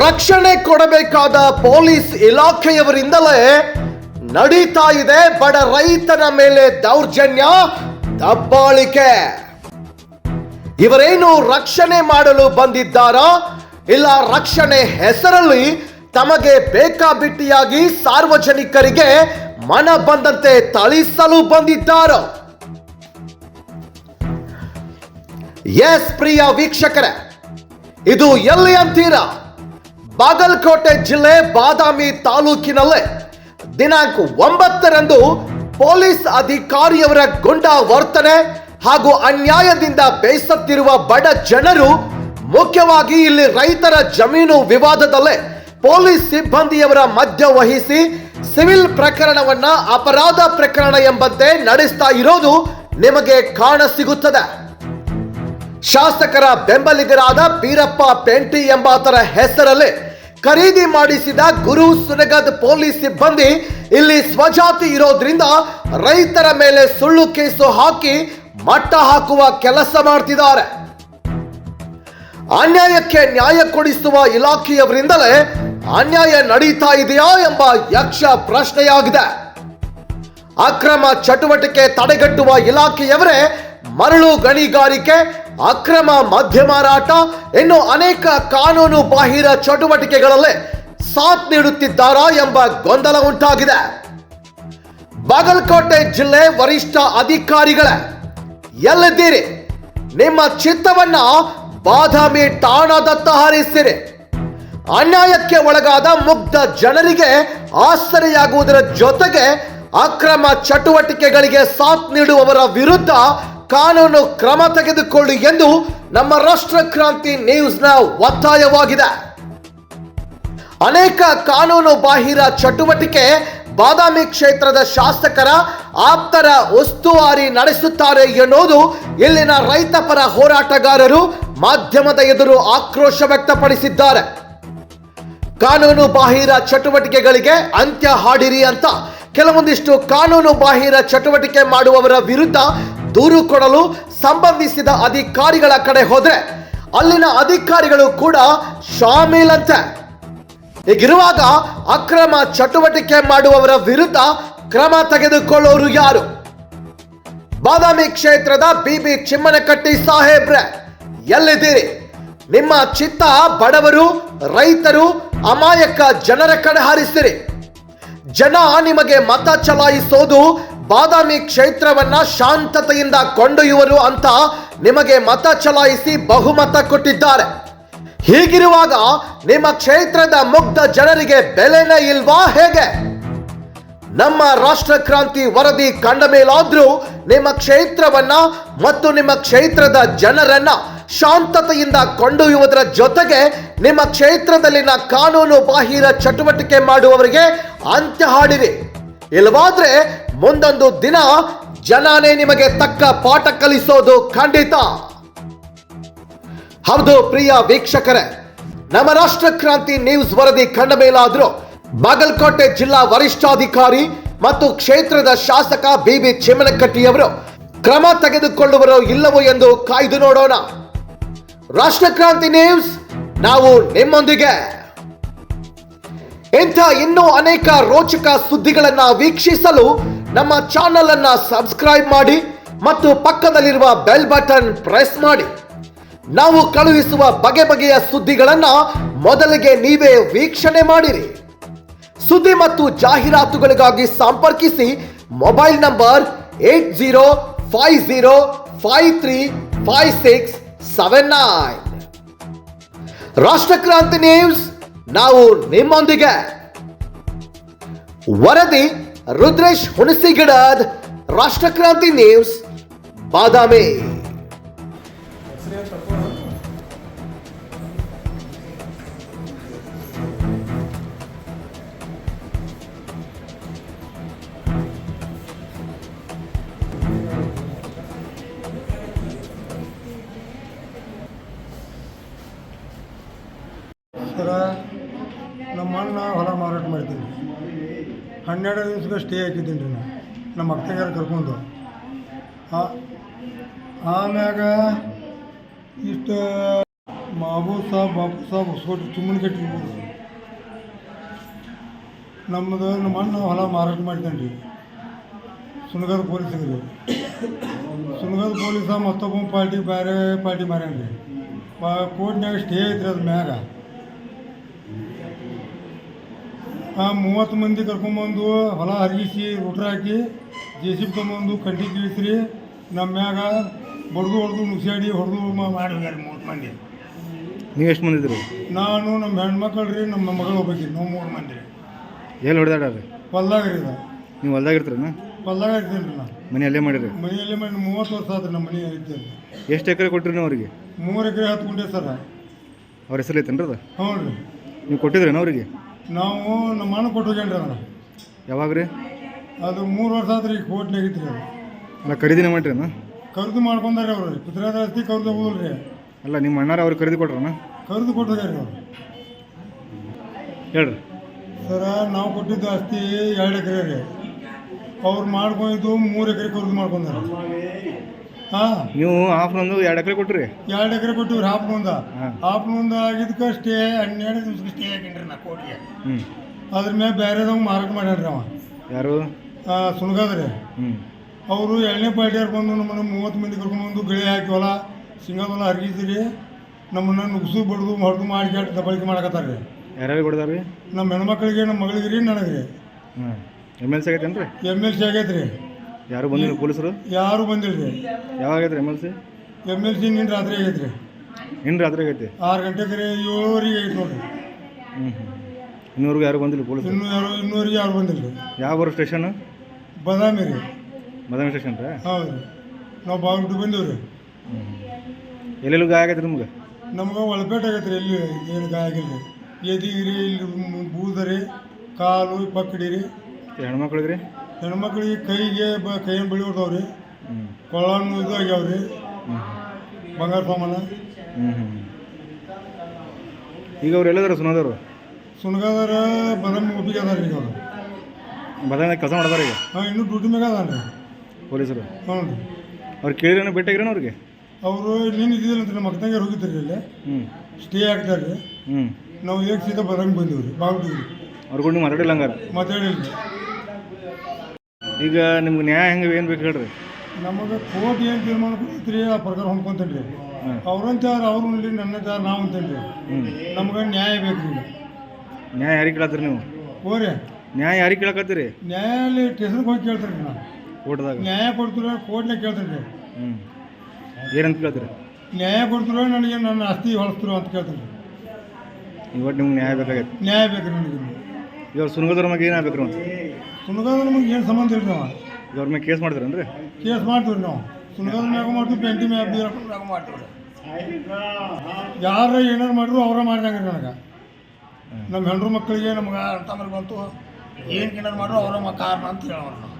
ರಕ್ಷಣೆ ಕೊಡಬೇಕಾದ ಪೊಲೀಸ್ ಇಲಾಖೆಯವರಿಂದಲೇ ನಡೀತಾ ಇದೆ ಬಡ ರೈತನ ಮೇಲೆ ದೌರ್ಜನ್ಯ, ದಬ್ಬಾಳಿಕೆ. ಇವರೇನು ರಕ್ಷಣೆ ಮಾಡಲು ಬಂದಿದ್ದಾರಾ? ಇಲ್ಲ ರಕ್ಷಣೆ ಹೆಸರಲ್ಲಿ ತಮಗೆ ಬೇಕಾಬಿಟ್ಟಿಯಾಗಿ ಸಾರ್ವಜನಿಕರಿಗೆ ಮನ ಬಂದಂತೆ ಥಳಿಸಲು ಬಂದಿದ್ದಾರೋ? ಎಸ್ ಪ್ರಿಯ ವೀಕ್ಷಕರೇ, ಇದು ಎಲ್ಲಿ ಅಂತೀರಾ? ಬಾಗಲಕೋಟೆ ಜಿಲ್ಲೆ ಬಾದಾಮಿ ತಾಲೂಕಿನಲ್ಲೇ ದಿನಾಂಕ ಒಂಬತ್ತರಂದು ಪೊಲೀಸ್ ಅಧಿಕಾರಿಯವರ ಗುಂಡ ವರ್ತನೆ ಹಾಗೂ ಅನ್ಯಾಯದಿಂದ ಬೇಸತ್ತಿರುವ ಬಡ ಜನರು ಮುಖ್ಯವಾಗಿ ಇಲ್ಲಿ ರೈತರ ಜಮೀನು ವಿವಾದದಲ್ಲೇ ಪೊಲೀಸ್ ಸಿಬ್ಬಂದಿಯವರ ಮಧ್ಯ ವಹಿಸಿ ಸಿವಿಲ್ ಪ್ರಕರಣವನ್ನ ಅಪರಾಧ ಪ್ರಕರಣ ಎಂಬಂತೆ ನಡೆಸ್ತಾ ಇರೋದು ನಿಮಗೆ ಕಾಣಸಿಗುತ್ತದೆ. ಶಾಸಕರ ಬೆಂಬಲಿಗರಾದ ಬೀರಪ್ಪ ಪೆಂಟಿ ಎಂಬಾತರ ಹೆಸರಲ್ಲಿ ಖರೀದಿ ಮಾಡಿಸಿದ ಗುರು ಸುನಗದ್ ಪೊಲೀಸ್ ಸಿಬ್ಬಂದಿ ಇಲ್ಲಿ ಸ್ವಜಾತಿ ಇರೋದ್ರಿಂದ ರೈತರ ಮೇಲೆ ಸುಳ್ಳು ಕೇಸು ಹಾಕಿ ಮಟ್ಟ ಹಾಕುವ ಕೆಲಸ ಮಾಡ್ತಿದ್ದಾರೆ. ಅನ್ಯಾಯಕ್ಕೆ ನ್ಯಾಯ ಕೊಡಿಸುವ ಇಲಾಖೆಯವರಿಂದಲೇ ಅನ್ಯಾಯ ನಡೀತಾ ಇದೆಯಾ ಎಂಬ ಯಕ್ಷ ಪ್ರಶ್ನೆಯಾಗಿದೆ. ಅಕ್ರಮ ಚಟುವಟಿಕೆ ತಡೆಗಟ್ಟುವ ಇಲಾಖೆಯವರೇ ಮರಳು ಗಣಿಗಾರಿಕೆ ಅಕ್ರಮ ಮದ್ಯ ಮಾರಾಟ ಇನ್ನು ಅನೇಕ ಕಾನೂನು ಬಾಹಿರ ಚಟುವಟಿಕೆಗಳಲ್ಲೇ ಸಾಥ್ ನೀಡುತ್ತಿದ್ದಾರಾ ಎಂಬ ಗೊಂದಲ ಉಂಟಾಗಿದೆ. ಬಾಗಲಕೋಟೆ ಜಿಲ್ಲೆ ವರಿಷ್ಠ ಅಧಿಕಾರಿಗಳೇ, ಎಲ್ಲಿದ್ದೀರಿ? ನಿಮ್ಮ ಚಿತ್ತವನ್ನ ಬಾದಾಮಿ ಠಾಣದತ್ತ ಹರಿಸಿರಿ ಅನ್ಯಾಯಕ್ಕೆ ಒಳಗಾದ ಮುಗ್ಧ ಜನರಿಗೆ ಆಸರೆಯಾಗುವುದರ ಜೊತೆಗೆ ಅಕ್ರಮ ಚಟುವಟಿಕೆಗಳಿಗೆ ಸಾಥ್ ನೀಡುವವರ ವಿರುದ್ಧ ಕಾನೂನು ಕ್ರಮ ತೆಗೆದುಕೊಳ್ಳಿ ಎಂದು ನಮ್ಮ ರಾಷ್ಟ್ರ ಕ್ರಾಂತಿ ನ್ಯೂಸ್ನ ಒತ್ತಾಯವಾಗಿದೆ. ಅನೇಕ ಕಾನೂನು ಬಾಹಿರ ಚಟುವಟಿಕೆ ಬಾದಾಮಿ ಕ್ಷೇತ್ರದ ಶಾಸಕರ ಆಪ್ತರ ಉಸ್ತುವಾರಿ ನಡೆಸುತ್ತಾರೆ ಎನ್ನುವುದು ಇಲ್ಲಿನ ರೈತ ಪರ ಹೋರಾಟಗಾರರು ಮಾಧ್ಯಮದ ಎದುರು ಆಕ್ರೋಶ ವ್ಯಕ್ತಪಡಿಸಿದ್ದಾರೆ. ಕಾನೂನು ಬಾಹಿರ ಚಟುವಟಿಕೆಗಳಿಗೆ ಅಂತ್ಯ ಹಾಡಿರಿ ಅಂತ ಕೆಲವೊಂದಿಷ್ಟು ಕಾನೂನು ಬಾಹಿರ ಚಟುವಟಿಕೆ ಮಾಡುವವರ ವಿರುದ್ಧ ದೂರು ಕೊಡಲು ಸಂಬಂಧಿಸಿದ ಅಧಿಕಾರಿಗಳ ಕಡೆ ಹೋದ್ರೆ ಅಲ್ಲಿನ ಅಧಿಕಾರಿಗಳು ಕೂಡ ಶಾಮೀಲಂತೆ. ಹೀಗಿರುವಾಗ ಅಕ್ರಮ ಚಟುವಟಿಕೆ ಮಾಡುವವರ ವಿರುದ್ಧ ಕ್ರಮ ತೆಗೆದುಕೊಳ್ಳೋರು ಯಾರು? ಬಾದಾಮಿ ಕ್ಷೇತ್ರದ ಬಿಬಿ ಚಿಮ್ಮನಕಟ್ಟಿ ಸಾಹೇಬ್ರೆ, ಎಲ್ಲಿದ್ದೀರಿ? ನಿಮ್ಮ ಚಿತ್ತ ಬಡವರು, ರೈತರು, ಅಮಾಯಕ ಜನರ ಕಡೆ ಹಾರಿಸಿರಿ ಜನ ನಿಮಗೆ ಮತ ಚಲಾಯಿಸೋದು ಬಾದಾಮಿ ಕ್ಷೇತ್ರವನ್ನ ಶಾಂತತೆಯಿಂದ ಕೊಂಡೊಯ್ಯುವರು ಅಂತ ನಿಮಗೆ ಮತ ಚಲಾಯಿಸಿ ಬಹುಮತ ಕೊಟ್ಟಿದ್ದಾರೆ. ಹೀಗಿರುವಾಗ ನಿಮ್ಮ ಕ್ಷೇತ್ರದ ಮುಗ್ಧ ಜನರಿಗೆ ಬೆಲೆನೇ ಇಲ್ವಾ ಹೇಗೆ? ನಮ್ಮ ರಾಷ್ಟ್ರ ಕ್ರಾಂತಿ ವರದಿ ಕಂಡ ಮೇಲಾದ್ರೂ ನಿಮ್ಮ ಕ್ಷೇತ್ರವನ್ನ ಮತ್ತು ನಿಮ್ಮ ಕ್ಷೇತ್ರದ ಜನರನ್ನ ಶಾಂತತೆಯಿಂದ ಕೊಂಡೊಯ್ಯುವುದರ ಜೊತೆಗೆ ನಿಮ್ಮ ಕ್ಷೇತ್ರದಲ್ಲಿನ ಕಾನೂನು ಬಾಹಿರ ಚಟುವಟಿಕೆ ಮಾಡುವವರಿಗೆ ಅಂತ್ಯ ಹಾಡಿರಿ. ಇಲ್ಲವಾದ್ರೆ ಮುಂದೊಂದು ದಿನ ಜನನೇ ನಿಮಗೆ ತಕ್ಕ ಪಾಠ ಕಲಿಸೋದು ಖಂಡಿತ. ಹೌದು ಪ್ರಿಯ ವೀಕ್ಷಕರೇ, ನಮ್ಮ ರಾಷ್ಟ್ರ ಕ್ರಾಂತಿ ನ್ಯೂಸ್ ವರದಿ ಕಂಡ ಮೇಲಾದರೂ ಬಾಗಲಕೋಟೆ ಜಿಲ್ಲಾ ವರಿಷ್ಠಾಧಿಕಾರಿ ಮತ್ತು ಕ್ಷೇತ್ರದ ಶಾಸಕ ಬಿ ಬಿ ಚಿಮ್ಮನಕಟ್ಟಿಯವರು ಕ್ರಮ ತೆಗೆದುಕೊಳ್ಳುವರೋ ಇಲ್ಲವೋ ಎಂದು ಕಾಯ್ದು ನೋಡೋಣ. ರಾಷ್ಟ್ರ ಕ್ರಾಂತಿ ನ್ಯೂಸ್, ನಾವು ನಿಮ್ಮೊಂದಿಗೆ. ಇಂಥ ಇನ್ನೂ ಅನೇಕ ರೋಚಕ ಸುದ್ದಿಗಳನ್ನ ವೀಕ್ಷಿಸಲು ನಮ್ಮ ಚಾನಲ್ ಅನ್ನ ಸಬ್ಸ್ಕ್ರೈಬ್ ಮಾಡಿ ಮತ್ತು ಪಕ್ಕದಲ್ಲಿರುವ ಬೆಲ್ ಬಟನ್ ಪ್ರೆಸ್ ಮಾಡಿ. ನಾವು ಕಳುಹಿಸುವ ಬಗೆ ಬಗೆಯ ಸುದ್ದಿಗಳನ್ನ ಮೊದಲಿಗೆ ನೀವೇ ವೀಕ್ಷಣೆ ಮಾಡಿರಿ. ಸುದ್ದಿ ಮತ್ತು ಜಾಹೀರಾತುಗಳಿಗಾಗಿ ಸಂಪರ್ಕಿಸಿ mobile number eight zero five zero five three five six seven nine. Rashtrakranti news, ನಾವು ನಿಮ್ಮೊಂದಿಗೆ. ವರದಿ ರುದ್ರೇಶ್ ಹುಣಸಿಗಿಡದ್ ರಾಷ್ಟ್ರಕ್ರಾಂತಿ ನ್ಯೂಸ್ ಬಾದಾಮಿ. ಹನ್ನೆರಡು ದಿವ್ಸಕ್ಕೆ ಸ್ಟೇ ಹಾಕಿದ್ದೀನಿ ರೀ ನಾನು. ನಮ್ಮ ಅಕ್ಕಂಗಾರ ಕರ್ಕೊಂಡು. ಆಮ್ಯಾಗ ಇಷ್ಟು ಮಹಬೂಬ್ ಸಾಬ್ ಬಾಬು ಸಾಬ್ ಹೊಸಕೋಟೆ ಚುಮ್ಮನ ಕಟ್ಟಿರ್ಬೋದು ನಮ್ಮದು ನಮ್ಮ ಅಣ್ಣ ಹೊಲ ಮಾರಾಟ ಮಾಡಿದ್ದಾನೆ ರೀ. ಸುನಗದ ಪೊಲೀಸಿಗೆ ಸುನಗದ ಪೊಲೀಸ ಮತ್ತೊಬ್ಬ ಪಾರ್ಟಿ, ಬೇರೆ ಪಾರ್ಟಿ ಮಾರ್ಯಾನ ರೀ. ಕೋರ್ಟ್ನಾಗ ಸ್ಟೇ ಐತ್ರಿ ಅದ್ರ ಮ್ಯಾಗ. ಆ ಮೂವತ್ತು ಮಂದಿ ಕರ್ಕೊಂಬಂದು ಹೊಲ ಹರಗಿಸಿ ರೋಟ್ರ್ ಹಾಕಿ ಜೆ ಸಿ ಬಿ ತೊಗೊಂಬಂದು ಕಂಟಿ ಕೀಳಿಸ್ರಿ ನಮ್ಮ ಮ್ಯಾಗ ಬಡ್ದು ಹೊಡೆದು ನುಗ್ಸಾಡಿ ಹೊಡೆದು ಮಾಡಿ ಹೋಗ್ಯಾರ ಮೂವತ್ತು ಮಂದಿ. ನೀವು ಎಷ್ಟು ಮಂದಿ ಇದ್ರಿ ನಾನು ನಮ್ಮ ಹೆಣ್ಮಕ್ಳು ರೀ ನಮ್ಮ ಮಗಳು ಹೋಗ್ಬೇಕು ನಾವು ಮೂರು ಮಂದಿ. ರೀ ಎಲ್ಲಿ ರೀ ಹೊಲ್ದಾಗ ರೀ ನೀವು ಹೊಲ್ದಾಗ ಇರ್ತೀರನ? ಹೊಲ್ದಾಗ ಇರ್ತೀನಿ ರೀ ನಾನು ಮನೆಯಲ್ಲೇ ಮಾಡಿರಿ? ಮನೆಯಲ್ಲೇ ಮಾಡಿ ಮೂವತ್ತು ವರ್ಷ ಆದ್ರೆ ನಮ್ಮ ಮನೆ ಇರ್ತೀನಿ ಎಷ್ಟು ಎಕರೆ ಕೊಟ್ಟಿರಿ ನೀವು ಅವ್ರಿಗೆ? ಮೂರು ಎಕರೆ ಹತ್ತು ಗುಂಟೆ ಸರ್. ಅವ್ರ ಹೆಸರು ರೀ ಅದು? ಹ್ಞೂ ರೀ ನೀವು ಕೊಟ್ಟಿದ್ರೇನು ಅವ್ರಿಗೆ? ನಾವು ನಮ್ಮ ಅಣ್ಣ ಕೊಟ್ಟು ಹೋಗ್ಯಾನ್ರಿ ಅದನ್ನ ಯಾವಾಗ ರೀ? ಅದು ಮೂರು ವರ್ಷ ಆತ್ರಿ ಕೋರ್ಟ್ನಾಗ ರೀ ಅದು ಅಲ್ಲ ಖರೀದಿನೇ ಅಣ್ಣ? ಕರೆದು ಮಾಡ್ಕೊಂಡಾರ ಅವ್ರು ರೀ ಪಿತ್ರಾದ ಆಸ್ತಿ ಕರ್ದು ಹೋಗಲ್ಲ ರೀ ಅಲ್ಲ ನಿಮ್ಮ ಅಣ್ಣಾರ ಅವ್ರು ಖರೀದಿ ಕೊಟ್ರನ ಕರ್ದು ಕೊಟ್ಟು ಹೋಗ್ಯಾರ ಅವ್ರು. ಹೇಳ್ರಿ. ಸರ ನಾವು ಕೊಟ್ಟಿದ್ದು ಆಸ್ತಿ ಎರಡು ಎಕರೆ ರೀ. ಅವ್ರು ಮಾಡ್ಕೊಂಡಿದ್ದು ಮೂರು ಎಕರೆ ಕರೆದು ಮಾಡ್ಕೊಂಡಾರ. ನೀವು ಹಾಫ್ನೊಂದು ಎರಡು ಎಕರೆ ಕೊಟ್ರಿ. ಎರಡು ಎಕರೆ ಕೊಟ್ಟಿವ್ರಿ ಹಾಫ್ನೊಂದ. ಹಾಫ್ನೊಂದ ಆಗಿದ್ದಕ್ಕೆ ಸ್ಟೇ ಹನ್ನೆರಡು ದಿವ್ಸಕ್ಕೆ ಸ್ಟೇ ಹಾಕಿನ್ರಿ ನಾ ಕೋಟಿಗೆ. ಅದ್ರ ಮೇಲೆ ಬೇರೆದವ್ ಮಾರಾಟ ಮಾಡ್ಯಾಡ್ರಿ ಅವ. ಯಾರು? ಸುಣಗಾದ್ರಿ ಅವರು ಎರಡನೇ ಪಾರ್ಟಿಯವ್ರು ಬಂದು ನಮ್ಮನ್ನು ಮೂವತ್ತು ಮಂದಿ ಕರ್ಕೊಂಡ್ಬಂದು ಗಿಳಿ ಹಾಕಿ ಹೊಲ ಸಿಂಗದ ಹೊಲ ಹರಿಗಿಸಿರಿ ನಮ್ಮನ್ನು ನುಗ್ಸು ಬಡ್ದು ಹೊಡೆದು ಮಾಡಿ ಕೆಟ್ಟು ದಬ್ಬಳಿಕೆ ಮಾಡಕತ್ತಾರ ರೀ ಯಾರ್ಯಾರು ಕೊಡ್ದಾರ ರೀ ನಮ್ಮ ಹೆಣ್ಮಕ್ಳಿಗೆ ನಮ್ಮ ಮಗಳಿಗೆ ರೀ ನನಗೆ ರೀ. ಹ್ಞೂ ಎಂ ಎಲ್ ಸಿ ಆಗೈತೇನು ರೀ ಎಂ ಎಲ್ ಸಿ ಆಗೈತೆ ರೀ ಯಾರು ಬಂದಿಲ್ಲ ಪೊಲೀಸರು? ಯಾರು ಬಂದಿಲ್ಲ ರೀ ಯಾವಾಗ ಆಗೈತೆ M L C M L C ನಿನ್ನ ರಾತ್ರಿ ಆಗೈತೆ ರೀ ನಿನ್ನ ರಾತ್ರಿ ಆಗೈತೆ? ಆರು ಗಂಟೆಗೆ ರೀ ಏಳುವರೆಗೆ ಐತೆ ನೋಡ್ರಿ. ಹ್ಞೂ ಹ್ಞೂ ಇನ್ನೂವರೆಗೂ ಯಾರು ಬಂದಿಲ್ಲ ಪೊಲೀಸ್ ಇನ್ನೂ ಯಾರು ಇನ್ನೂವರೆಗೆ ಯಾರು ಬಂದಿಲ್ಲ ರೀ ಯಾವ ಬರೋ ಸ್ಟೇಷನ್? ಬದಾಮಿ ರೀ. ಬದಾಮಿ ಸ್ಟೇಷನ್ ರೀ? ಹೌದು ರೀ ನಾವು ಬಾಗ್ಬಿಟ್ಟು ಬಂದೀವಿ ರೀ ಎಲ್ಲೆಲ್ಲಿ ಎಲ್ಲೆಲ್ಲೂ ಗಾಯ ಆಗೈತೆ ನಿಮ್ಗೆ? ನಮ್ಗೆ ಒಳಪೇಟೆ ಆಗೈತೆ ರೀ ಎಲ್ಲಿ ಏನು ಗಾಯ ಆಗಿಲ್ಲ ರೀ ಎದಿಗಿರಿ ಇಲ್ಲಿ ಬೂದರಿ ಕಾಲು ಪಕ್ಕಡಿ ರೀ. ಹೆಣ್ಮಕ್ಳಿಗೆ ರೀ ಹೆಣ್ಮಕ್ಳಿಗೆ ಕೈಗೆ ಬ ಕೈಯನ್ನು ಬಳಿ ಹೊಡ್ತಾವ ರೀ ಕೊಳ್ಳನ್ನು ಇದು ಆಗ್ಯಾವ ರೀ ಬಂಗಾರ ಸಾಮಾನು ಈಗ ಅವ್ರು ಎಲ್ಲದಾರ ಸುನದವ್ರು? ಸುನಗಾದಾರ ಬದಾಮಿ ಒಪ್ಪಿಗೆ ಅದಾರ ರೀ ಅವರು. ಬದಾಮಿ ಕೆಲಸ ಮಾಡ್ದಾರ ಈಗ? ಹಾಂ ಇನ್ನೂ ಡ್ಯೂಟಿ ಮ್ಯಾಗ ಅದಾನ ರೀ ಪೊಲೀಸರು? ಹ್ಞೂ ರೀ. ಅವ್ರು ಕೇಳಿರೇನೋ ಭೇಟಿಯಾಗಿರೇನು ಅವ್ರಿಗೆ? ಅವರು ನೀನು ಅಂತ ನಮ್ಮ ಅಕ್ಕಂಗೆ ಹೋಗಿದ್ರಿ ಇಲ್ಲಿ. ಹ್ಞೂ ಸ್ಟೇ ಆಗ್ತಾರೆ ರೀ ಹ್ಞೂ ನಾವು ಈಗ ಸೀದಾ ಬದಾಮಿ ಬಂದೀವಿ ರೀ ಬಾಗ್ಬಿಟ್ಟಿವಿ ಅವ್ರಿಗೂ ನೀವು ಮಾತಾಡಿಲ್ಲ ಹಂಗಾರೆ? ಮಾತಾಡಿಲ್ಲ. ಈಗ ನಿಮ್ಗೆ ನ್ಯಾಯ ಹೆಂಗೆ ಏನು ಬೇಕು ಹೇಳ್ರಿ. ನಮಗೆ ಕೋರ್ಟ್ ಏನು ತೀರ್ಮಾನ ಕೊಡ್ತೀರಿ ಆ ಪ್ರಕಾರ ಹೊಂದ್ಕೊಂತೇನೆ ರೀ ಅವ್ರಂತ ಯಾರು ಅವ್ರು ಇಲ್ಲಿ ನನ್ನ ಯಾರು ನಾವು ಅಂತೇಳಿ ನಮ್ಗೆ ನ್ಯಾಯ ಬೇಕು ರೀ ನ್ಯಾಯ ಯಾರಿಗೆ ಕೇಳತ್ತೀರಿ ನೀವು? ಹೋರಿ. ನ್ಯಾಯ ಯಾರಿಗೆ ಕೇಳಕತ್ತೀರಿ? ನ್ಯಾಯಾಲಯ ಟೇಷನ್ಗೆ ಹೋಗಿ ಕೇಳ್ತಾರೆ ರೀ ನಾನು ಕೋರ್ಟ್ದಾಗ? ನ್ಯಾಯ ಕೊಡ್ತೀರ ಕೋರ್ಟ್ನಾಗ ಕೇಳ್ತೇನೆ ರೀ ಹ್ಞೂ ಏನಂತ ಕೇಳ್ತೀರಿ? ನ್ಯಾಯ ಕೊಡ್ತೀರೋ ನನಗೆ ನನ್ನ ಆಸ್ತಿ ಹೊಳಿಸ್ತಿರೋ ಅಂತ ಕೇಳ್ತೀರಿ ಇವತ್ತು ನಿಮ್ಗೆ ನ್ಯಾಯ ಬೇಕಾಗೈತೆ. ನ್ಯಾಯ ಬೇಕು ನನಗೆ. ಇವಾಗ ಸುನಗದವ್ರ ಮಗ ಏನಾಗಬೇಕು ರೀ ಸುನಗಾದ ನಮಗೆ ಏನು ಸಂಬಂಧ ಇಲ್ಲ ನಾವು ಇವ್ರ ಮೇಲೆ ಕೇಸ್ ಮಾಡ್ತೀರೇನ್ರಿ ಕೇಸ್ ಮಾಡ್ತೀವಿ ನಾವು. ಸುನಗಾದ ಮ್ಯಾಗ ಮಾಡ್ತೀವಿ ಪೆಂಟಿ ಮ್ಯಾಗ ಮಾಡ್ತೀವಿ ಯಾರು ಏನಾರು ಮಾಡಿದ್ರು ಅವರ ಮಾಡ್ದಂಗೆ ರೀ ನನಗೆ. ನಮ್ಮ ಹೆಣ್ಣು ಮಕ್ಕಳಿಗೆ ನಮ್ಗೆ ಅಂತಂದ್ರೆ ಬಂತು. ಏನು ಏನಾರು ಮಾಡಿದ್ರು ಅವರ ಕಾರಣ ಅಂತ ಹೇಳೋರು ನಾವು